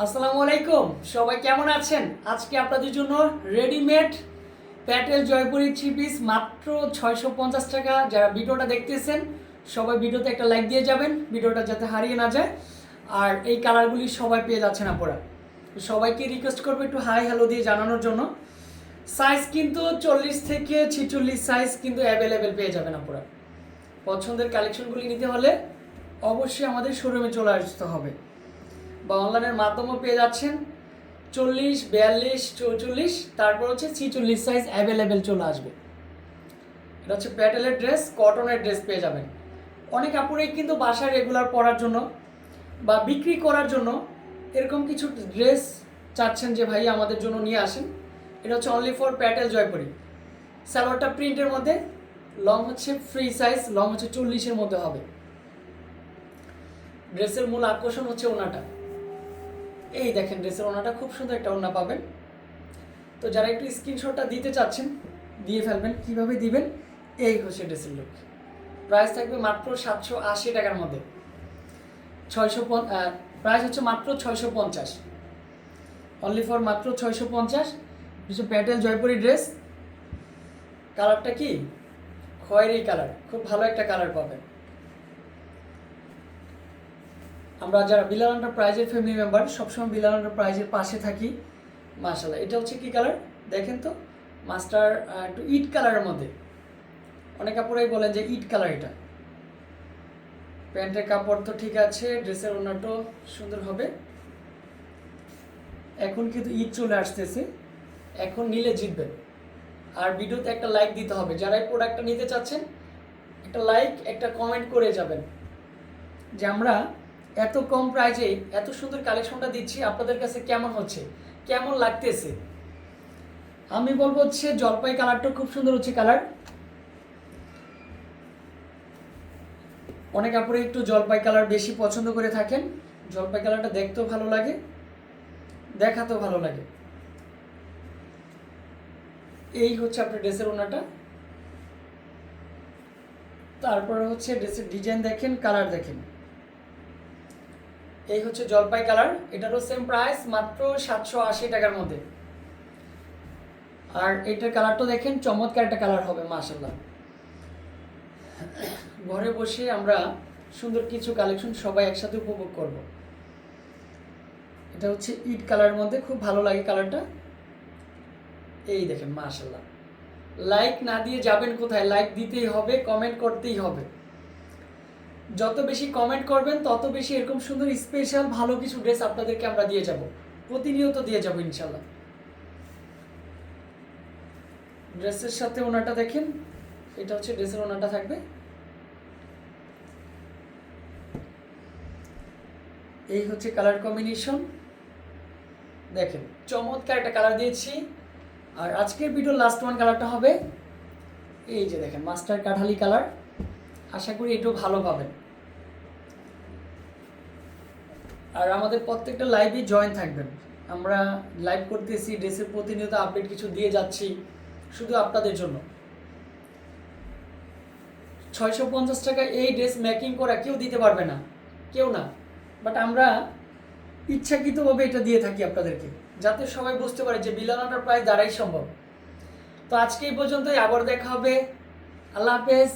আসসালামু আলাইকুম। সবাই কেমন আছেন? আজকে আপনাদের জন্য রেডিমেড প্যাটেল জয়পুরি থ্রি পিস মাত্র ছয়শো পঞ্চাশ টাকা। যারা ভিডিওটা দেখতেছেন, সবাই ভিডিওতে একটা লাইক দিয়ে যাবেন, ভিডিওটা যাতে হারিয়ে না যায়। আর এই কালারগুলি সবাই পেয়ে যাচ্ছেন আপনারা। সবাইকে রিকোয়েস্ট করব একটু হাই হ্যালো দিয়ে জানানোর জন্য। সাইজ কিন্তু চল্লিশ থেকে ছিচল্লিশ সাইজ কিন্তু অ্যাভেলেবেল পেয়ে যাবেন আপনারা। পছন্দের কালেকশনগুলি নিতে হলে অবশ্যই আমাদের শোরুমে চলে আসতে হবে। বা অনলাইনের মাধ্যমেও পেয়ে যাচ্ছেন। চল্লিশ, বিয়াল্লিশ, চৌচল্লিশ, তারপর হচ্ছে ছিচল্লিশ সাইজ অ্যাভেলেবেল চলে আসবে। এটা হচ্ছে প্যাটেলের ড্রেস কটনের ড্রেস পেয়ে যাবেন। অনেক আপুরেই কিন্তু বাসায় রেগুলার পরার জন্য বা বিক্রি করার জন্য এরকম কিছু ড্রেস চাচ্ছেন যে ভাই আমাদের জন্য নিয়ে আসেন। এটা হচ্ছে অনলি ফর প্যাটেল জয়পুরি। সালোয়ারটা প্রিন্টের মধ্যে লং হচ্ছে ফ্রি সাইজ লং হচ্ছে চল্লিশের মধ্যে হবে। ড্রেসের মূল আকর্ষণ হচ্ছে ওনাটা। এই দেখেন ড্রেসের ওনাটা খুব সুন্দর একটা ওনা পাবেন। তো যারা একটু স্ক্রিনশটটা দিতে চাচ্ছেন, দিয়ে ফেলবেন। কীভাবে দিবেন? এই হচ্ছে ড্রেসের লুক প্রাইস থাকবে মাত্র সাতশো আশি টাকার মধ্যে। ছয়শো প্রাইস হচ্ছে মাত্র ছয়শো পঞ্চাশ। অনলি ফর মাত্র ছয়শো পঞ্চাশ। কিছু প্যাটেল জয়পুরি ড্রেস কালারটা কি? খয়েরি কালার খুব ভালো একটা কালার পাবেন। আমরা যারা বিলাল এন্টারপ্রাইজের ফ্যামিলি মেম্বার সবসময় বিলাল এন্টারপ্রাইজের পাশে থাকি। মাশাল্লাহ এটা হচ্ছে কি কালার দেখেন তো মাস্টার একটু ইট কালারের মধ্যে। অনেক কাপড়েই বলেন যে ইট কালার এটা। প্যান্টের কাপড় তো ঠিক আছে, ড্রেসের ওনাটাও সুন্দর হবে। এখন কিন্তু ঈদ চলে আসতেছে। এখন নিলে জিতবেন। আর ভিডিওতে একটা লাইক দিতে হবে। যারা এই প্রোডাক্টটা নিতে চাচ্ছেন, একটা লাইক একটা কমেন্ট করে যাবেন। যে আমরা এত কম প্রাইজে এত সুন্দর কালেকশনটা দিচ্ছি, আপনাদের কাছে কেমন হচ্ছে? কেমন লাগতেছে? আমি বলব হচ্ছে জলপাই কালারটা খুব সুন্দর হচ্ছে কালার অনেক আপুরে একটু জলপাই কালার বেশি পছন্দ করে থাকেন। জলপাই কালারটা দেখতেও ভালো লাগে, দেখাতেও ভালো লাগে। এই হচ্ছে আপনার ড্রেসের ওনাটা। তারপরে হচ্ছে ড্রেসের ডিজাইন দেখেন কালার দেখেন। এই হচ্ছে জলপাই কালার। এটারও সেম প্রাইস মাত্র সাতশো আশি টাকার মধ্যে। আর এটার কালারটা দেখেন, চমৎকার একটা কালার হবে মাসাল্লাহ ঘরে বসে আমরা সুন্দর কিছু কালেকশন সবাই একসাথে উপভোগ করব। এটা হচ্ছে ইট কালারের মধ্যে, খুব ভালো লাগে কালারটা। এই দেখেন মাশাল্লাহ লাইক না দিয়ে যাবেন কোথায়? লাইক দিতেই হবে, কমেন্ট করতেই হবে। যত বেশি কমেন্ট করবেন, তত বেশি এরকম সুন্দর স্পেশাল ভালো কিছু ড্রেস আপনাদেরকে আমরা দিয়ে যাব। প্রতিনিয়ত দিয়ে যাব, ইনশাল্লাহ। ড্রেসের সাথে ওনাটা দেখেন, এটা হচ্ছে ড্রেসের ওনাটা থাকবে। এই হচ্ছে কালার কম্বিনেশন দেখেন, চমৎকার একটা কালার দিয়েছি। আর আজকের ভিডিও লাস্ট ওয়ান কালারটা হবে। এই যে দেখেন, মাস্টার কাঠালি কালার আশা করি এটাও ভালো পাবেন। আর আমাদের প্রত্যেকটা লাইভে জয়েন থাকবেন। আমরা লাইভ করতেছি ড্রেসের প্রতিনিয়ত আপডেট কিছু দিয়ে যাচ্ছি, শুধু আপনাদের জন্য। ছয়শো পঞ্চাশ টাকা এই ড্রেস মেকিং করা কেউ দিতে পারবে না। কেউ না। বাট আমরা ইচ্ছাকৃতভাবে এটা দিয়ে থাকি আপনাদেরকে, যাতে সবাই বুঝতে পারে যে বিলানাটার প্রায় দ্বারাই সম্ভব। তো আজকে এই পর্যন্তই, আবার দেখা হবে। আল্লাহ হাফেজ।